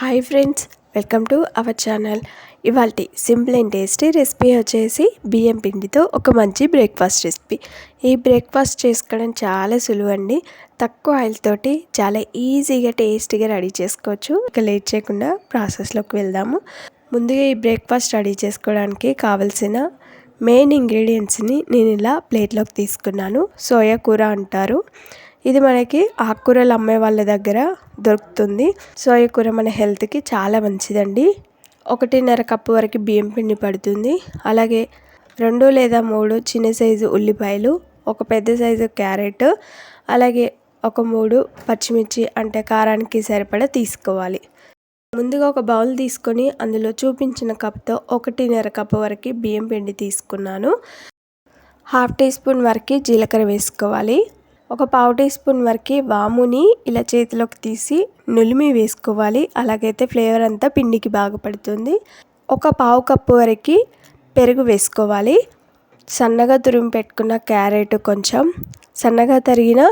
Hi friends welcome to our channel ఇవాళ simple and tasty recipe వచ్చేసి బియ్యం పిండితో ఒక మంచి బ్రేక్ఫాస్ట్ రెసిపీ ఈ బ్రేక్ఫాస్ట్ చేసుకోవడం చాలా సులువు అండి తక్కువ ఆయిల్ తోటి చాలా ఈజీగా టేస్టీగా రెడీ చేసుకోవచ్చు. ఇక లేట్ చేయకుండా ప్రాసెస్లోకి వెళ్దాము. ముందుగా ఈ బ్రేక్ఫాస్ట్ రెడీ చేసుకోవడానికి కావలసిన మెయిన్ ఇంగ్రీడియంట్స్ని నేను ఇలా ప్లేట్లోకి తీసుకున్నాను. సోయా కూర అంటారు. ఇది మనకి ఆకుకూరలు అమ్మే వాళ్ళ దగ్గర దొరుకుతుంది. సో ఈ కూర మన హెల్త్కి చాలా మంచిదండి. ఒకటిన్నర కప్పు వరకు బియ్యం పిండి పడుతుంది. అలాగే రెండు లేదా మూడు చిన్న సైజు ఉల్లిపాయలు ఒక పెద్ద సైజు క్యారెట్ అలాగే ఒక మూడు పచ్చిమిర్చి అంటే కారానికి సరిపడా తీసుకోవాలి. ముందుగా ఒక బౌల్ తీసుకొని అందులో చూపించిన కప్తో ఒకటిన్నర కప్పు వరకు బియ్యం పిండి తీసుకున్నాను. హాఫ్ టీ స్పూన్ వరకు జీలకర్ర వేసుకోవాలి. ఒక పావు టీ స్పూన్ వరకు వాముని ఇలా చేతిలోకి తీసి నులిమి వేసుకోవాలి. అలాగైతే ఫ్లేవర్ అంతా పిండికి బాగా పడుతుంది. ఒక పావు కప్పు వరకు పెరుగు వేసుకోవాలి. సన్నగా తురిమి పెట్టుకున్న క్యారెట్ కొంచెం సన్నగా తరిగిన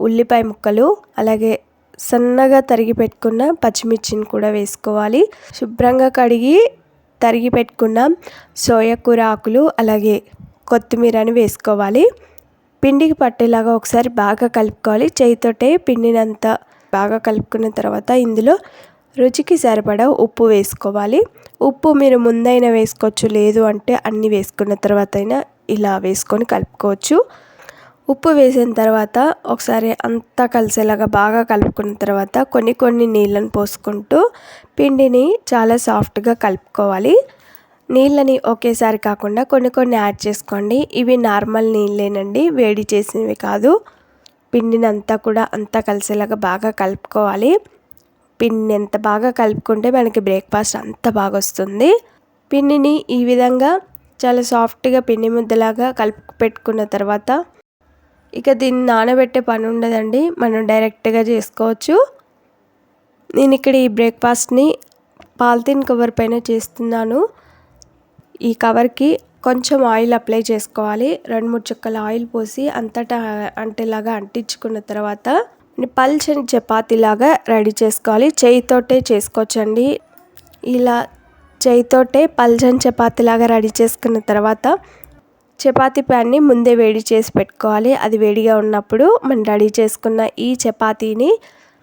ఉల్లిపాయ ముక్కలు అలాగే సన్నగా తరిగి పెట్టుకున్న పచ్చిమిర్చిని కూడా వేసుకోవాలి. శుభ్రంగా కడిగి తరిగి పెట్టుకున్న సోయా కూర ఆకులు అలాగే కొత్తిమీరని వేసుకోవాలి. పిండికి పట్టేలాగా ఒకసారి బాగా కలుపుకోవాలి. చేయితోటే పిండినంత బాగా కలుపుకున్న తర్వాత ఇందులో రుచికి సరిపడా ఉప్పు వేసుకోవాలి. ఉప్పు మీరు ముందైనా వేసుకోవచ్చు లేదు అంటే అన్నీ వేసుకున్న తర్వాత అయినా ఇలా వేసుకొని కలుపుకోవచ్చు. ఉప్పు వేసిన తర్వాత ఒకసారి అంతా కలిసేలాగా బాగా కలుపుకున్న తర్వాత కొన్ని కొన్ని నీళ్ళను పోసుకుంటూ పిండిని చాలా సాఫ్ట్గా కలుపుకోవాలి. నీళ్ళని ఒకేసారి కాకుండా కొన్ని కొన్ని యాడ్ చేసుకోండి. ఇవి నార్మల్ నీళ్ళేనండి వేడి చేసినవి కాదు. పిండిని అంతా కూడా అంతా కలిసేలాగా బాగా కలుపుకోవాలి. పిండిని ఎంత బాగా కలుపుకుంటే మనకి బ్రేక్ఫాస్ట్ అంత బాగా వస్తుంది. పిండిని ఈ విధంగా చాలా సాఫ్ట్గా పిండి ముద్దలాగా కలుపు పెట్టుకున్న తర్వాత ఇక దీన్ని నానబెట్టే పని ఉండదండి. మనం డైరెక్ట్గా చేసుకోవచ్చు. నేను ఇక్కడ ఈ బ్రేక్ఫాస్ట్ని పాలిథిన్ కవర్ పైన చేస్తున్నాను. ఈ కవర్కి కొంచెం ఆయిల్ అప్లై చేసుకోవాలి. రెండు మూడు చుక్కల ఆయిల్ పోసి అంతటా అంటేలాగా అంటించుకున్న తర్వాత పల్చని చపాతీలాగా రెడీ చేసుకోవాలి. చేయితోటే చేసుకోవచ్చండి. ఇలా చేయితోటే పల్చని చపాతీలాగా రెడీ చేసుకున్న తర్వాత చపాతీ ప్యాన్ని ముందే వేడి చేసి పెట్టుకోవాలి. అది వేడిగా ఉన్నప్పుడు మనం రెడీ చేసుకున్న ఈ చపాతీని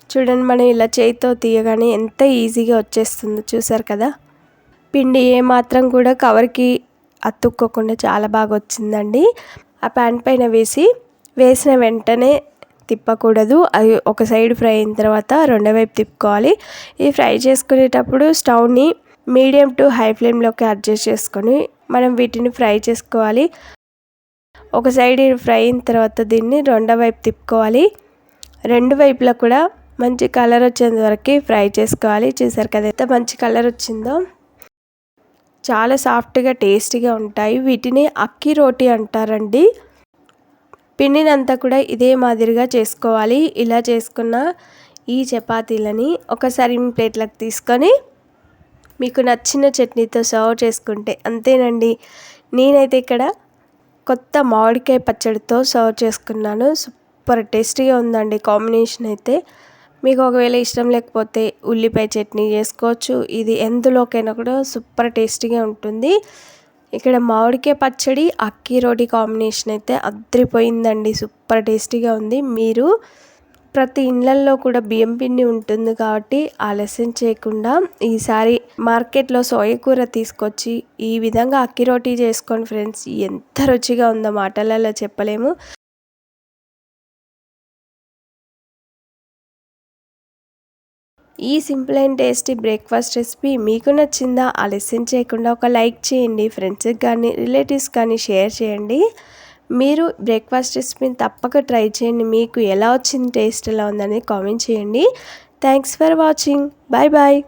చూడండి మనం ఇలా చేయితో తీయగానే ఎంత ఈజీగా వచ్చేస్తుందో చూసారు కదా? పిండి ఏమాత్రం కూడా కవర్కి అతుక్కోకుండా చాలా బాగా వచ్చిందండి. ఆ ప్యాన్ పైన వేసి వేసిన వెంటనే తిప్పకూడదు. అది ఒక సైడ్ ఫ్రై అయిన తర్వాత రెండో వైపు తిప్పుకోవాలి. ఇది ఫ్రై చేసుకునేటప్పుడు స్టవ్ని మీడియం టు హై ఫ్లేమ్లోకి అడ్జస్ట్ చేసుకొని మనం వీటిని ఫ్రై చేసుకోవాలి. ఒక సైడ్ ఫ్రై అయిన తర్వాత దీన్ని రెండో వైపు తిప్పుకోవాలి. రెండు వైపులా కూడా మంచి కలర్ వచ్చేంత వరకు ఫ్రై చేసుకోవాలి. చూసారు కదా ఎంత మంచి కలర్ వచ్చిందో. చాలా సాఫ్ట్గా టేస్టీగా ఉంటాయి. వీటిని అక్కి రోటి అంటారండి. పిండినంతా కూడా ఇదే మాదిరిగా చేసుకోవాలి. ఇలా చేసుకున్న ఈ చపాతీలని ఒకసారి ప్లేట్లకు తీసుకొని మీకు నచ్చిన చట్నీతో సర్వ్ చేసుకుంటే అంతేనండి. నేనైతే ఇక్కడ కొత్త మామిడికాయ పచ్చడితో సర్వ్ చేసుకున్నాను. సూపర్ టేస్టీగా ఉందండి కాంబినేషన్ అయితే. మీకు ఒకవేళ ఇష్టం లేకపోతే ఉల్లిపాయ చట్నీ చేసుకోవచ్చు. ఇది ఎందులోకైనా కూడా సూపర్ టేస్టీగా ఉంటుంది. ఇక్కడ మామిడికాయ పచ్చడి అక్కి రోటి కాంబినేషన్ అయితే అద్రిపోయిందండి సూపర్ టేస్టీగా ఉంది. మీరు ప్రతి ఇళ్ళల్లో కూడా బియ్యం పిండి ఉంటుంది కాబట్టి ఆలస్యం చేయకుండా ఈసారి మార్కెట్లో సోయ కూర తీసుకొచ్చి ఈ విధంగా అక్కి రోటీ చేసుకోండి ఫ్రెండ్స్ ఎంత రుచిగా ఉందో మాటలలో చెప్పలేము. ఈ simple and tasty breakfast recipe మీకు నచ్చిందా ఆలస్యం చేయకుండా ఒక లైక్ చేయండి ఫ్రెండ్స్కి కానీ రిలేటివ్స్ కానీ షేర్ చేయండి. మీరు బ్రేక్ఫాస్ట్ రెసిపీని తప్పక ట్రై చేయండి మీకు ఎలా వచ్చింది టేస్ట్ ఎలా ఉందని కామెంట్ చేయండి. Thanks for watching bye bye